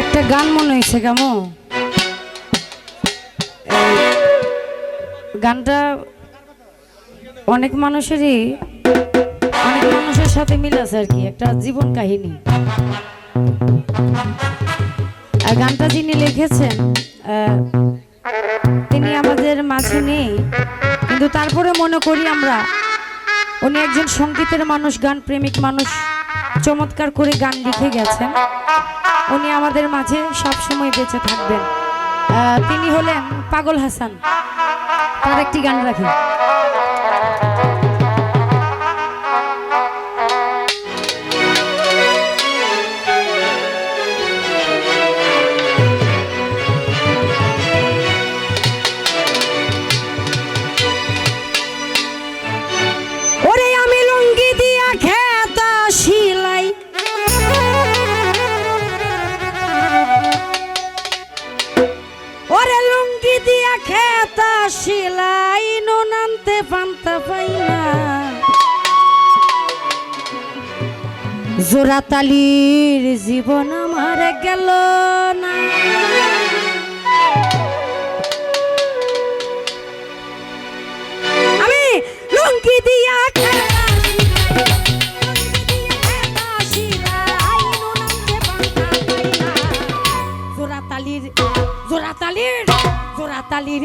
একটা গান মনে হয়েছে কেমন গানটা অনেক মানুষেরই, অনেক মানুষের সাথে মিল আছে আর কি, একটা জীবন কাহিনী। আর গানটা যিনি লিখেছেন তিনি আমাদের মাঝে নেই, কিন্তু তারপরে মনে করি আমরা, উনি একজন সঙ্গীতের মানুষ, গান প্রেমিক মানুষ, চমৎকার করে গান লিখে গেছেন। উনি আমাদের মাঝে সব সময় বেঁচে থাকবেন। তিনি হলেন পাগল হাসান। তার একটি গান রাখি। জোড়াতালির জীবন আমার গেল না। আমি লুঙ্গি দিয়া খেতা জোড়াতালির জোড়াতালির জোড়াতালির